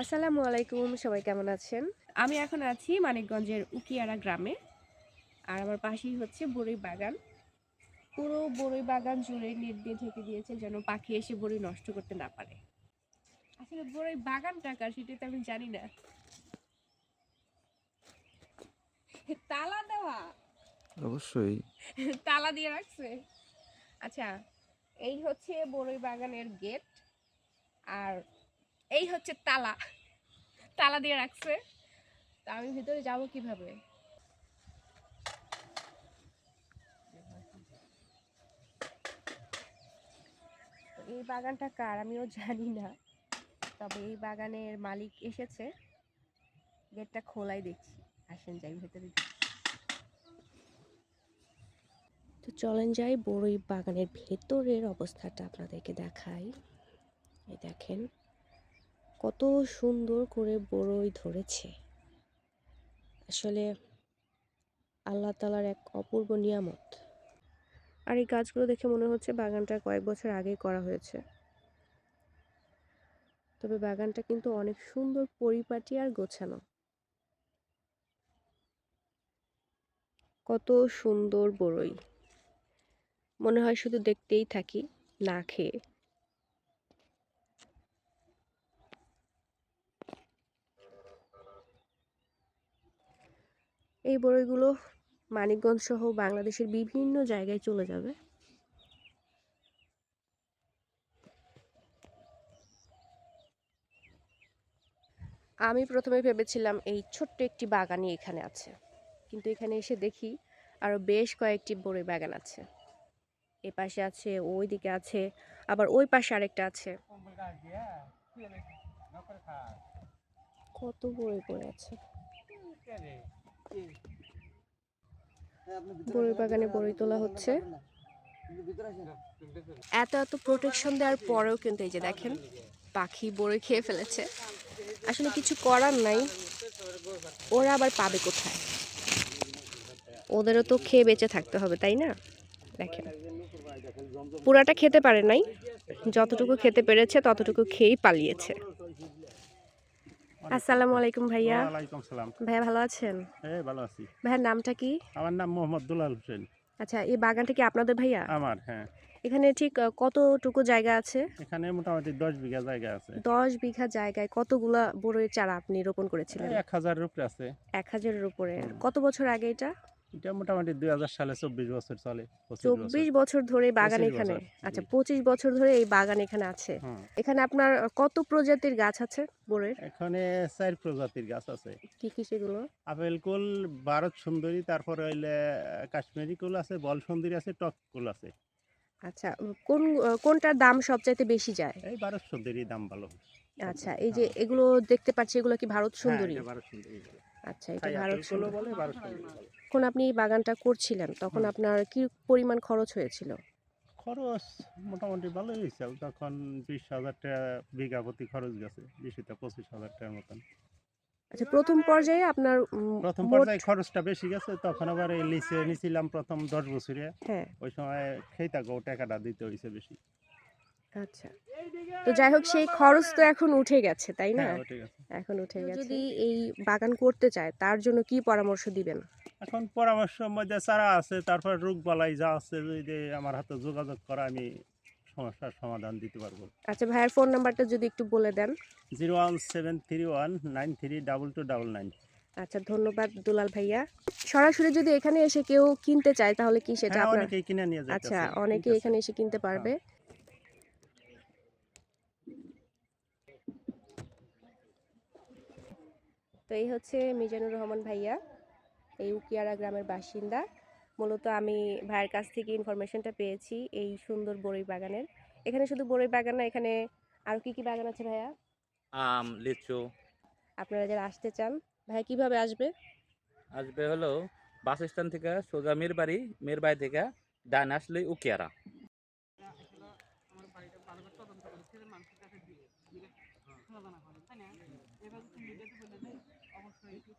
আসসালামু আলাইকুম সবাই কেমন আছেন? আমি এখন আছি মানিকগঞ্জের উকিয়ারা গ্রামে আর আমার পাশেই হচ্ছে বড়ই বাগান। পুরো বড়ই বাগান জুড়ে নেট দিয়ে ঢেকে দিয়েছে যেন পাখি এসে বড়ই নষ্ট করতে না পারে। আসলে বড়ই বাগান টাকার সেটা তো আমি জানি না। তালা দেওয়া। অবশ্যই। তালা দিয়ে রাখছে। আচ্ছা এই হচ্ছে বড়ই বাগানের গেট আর এই হচ্ছে তালা। তালা দিয়ে রাখছে। তা আমি ভিতরে যাব কীভাবে? এই বাগানটা কার? আমিও জানি না। তবে এই বাগানের মালিক এসেছে। গেটটা খোলাই দেখছি। আসেন যাই ভেতরে তো চলেন যাই বড়ই বাগানের ভেতরের অবস্থাটা আপনাদেরকে দেখাই। এই দেখেন। কত সুন্দর করে বড়ই ধরেছে। আসলে আল্লাহ তালার এক অপূর্ব নিয়ামত। আর এই গাছগুলো দেখে মনে হচ্ছে বাগানটা কয়েক বছর আগেই করা হয়েছে। তবে বাগানটা কিন্তু অনেক সুন্দর পরিপাটি আর গোছানো। কত সুন্দর বড়ই। মনে হয় শুধু দেখতেই থাকি, না খেয়ে। এই বড়ইগুলো মানিকগঞ্জ সহ বাংলাদেশের বিভিন্ন জায়গায় চলে যাবে। আমি প্রথমে ভেবেছিলাম এই ছোট্ট একটি বাগানই এখানে আছে। কিন্তু এখানে এসে দেখি আরও বেশ কয়েকটি বড়ই বাগান আছে। এ পাশে আছে ওই দিকে আছে, আবার ওই পাশে আরেকটা আছে। কত বড়ই পড়ে আছে? বড়ই বাগানে বড়ই তোলা হচ্ছে। এত এত প্রোটেকশন দেওয়ার পরেও কিন্তু এই যে দেখেন, পাখি বড়ই খেয়ে ফেলেছে। আসলে কিছু করার নাই। ওরা আবার পাবে কোথায়? ওদেরও তো খেয়ে বেঁচে থাকতে হবে, তাই না? দেখেন। পুরাটা খেতে পারে নাই। যতটুকু খেতে পেরেছে, ততটুকু খেয়েই পালিয়েছে। আসসালামু আলাইকুম ভাইয়া। ওয়ালাইকুম সালাম। ভাইয়া ভালো আছেন? হ্যাঁ ভালো আছি। ভাইয়ার নামটা কি? আমার নাম মোহাম্মদ দুলাল হোসেন। আচ্ছা এই বাগানটা কি আপনাদের ভাইয়া? আমার হ্যাঁ। এখানে ঠিক কতটুকু জায়গা আছে? এখানে মোটামুটি দশ বিঘা জায়গা আছে। দশ বিঘা জায়গায় কতগুলা বড়ইয়ের চারা আপনি রোপণ করেছিলেন? এক হাজারের উপরে আছে। এক হাজারের উপরে। কত বছর আগে এটা? এটা মোটামুটি দুই হাজার সালে চব্বিশ বছর চলে চব্বিশ বছর ধরে বাগান এখানে? আচ্ছা পঁচিশ বছর ধরে এই বাগান এখানে আছে। এখানে আপনার কত প্রজাতির গাছ আছে বড়ের এখানে চার প্রজাতির গাছ আছে। কি কি সেগুলো? আপেল কুল ভারত সুন্দরী তারপরে হইলে কাশ্মীরি কুল আছে বল সুন্দরী আছে টক কুল আছে। আচ্ছা কোন কোনটার দাম সবচাইতে বেশি যায়? এই ভারত সুন্দরী দাম ভালো। আচ্ছা এই যে এগুলো দেখতে পাচ্ছি এগুলো কি ভারত সুন্দরী? হ্যাঁ, ভারত সুন্দরী। আচ্ছা এটা ভারত আপেল বলে ভারত যখন আপনি এই বাগানটা করছিলেন তখন আপনার কি পরিমাণ খরচ হয়েছিল? খরচ মোটামুটি ভালোই হয়েছে তখন বিশ হাজার টাকা বিঘা প্রতি খরচ গেছে বিশটা পঁচিশ হাজার টাকার মতন। আচ্ছা প্রথম পর্যায়ে আপনার প্রথম পর্যায়ে খরচটা বেশি গেছে তখন আবার লিচে নিছিলাম প্রথম দশ বছরে। হ্যাঁ। ওই সময় খেইতাগো টাকাটা দিতে হয়েছে বেশি। আচ্ছা। তো যাই হোক সেই খরচ তো এখন উঠে গেছে তাই না? হ্যাঁ এখন উঠে গেছে। যদি এই বাগান করতে চায় তার জন্য কি পরামর্শ দিবেন? এখন পরামর্শের মধ্যে চারা আছে তারপর রোগ বালাই যা আছে যদি আমার হাতে যোগাযোগ করা আমি সমস্যার সমাধান দিতে পারব। আচ্ছা ভাইয়ের ফোন নাম্বারটা যদি একটু বলে দেন। Zero one seven three one nine three double two double nine. আচ্ছা ধন্যবাদ দুলাল ভাইয়া। সরাসরি যদি এখানে এসে কেউ কিনতে চায় তাহলে কি সেটা হ্যাঁ আপনার অনেকেই কিনে নিয়ে আচ্ছা অনেকে এখানে এসে কিনতে পারবে। তো এই হচ্ছে মিজানুর রহমান ভাইয়া এই উকিয়ারা গ্রামের বাসিন্দা। মূলত আমি ভাইয়ের কাছ থেকে ইনফরমেশনটা পেয়েছি এই সুন্দর বড়ই বাগানের। এখানে শুধু বড়ই বাগান না এখানে আর কি কি বাগান আছে ভাইয়া? আম লিচু। আপনারা যারা আসতে চান ভাইয়া কীভাবে আসবে? আসবে হলো বাস স্ট্যান্ড থেকে সোজা মিরবাড়ি মিরবাড়ি থেকে ডান আসলে উকিয়ারা। all trying to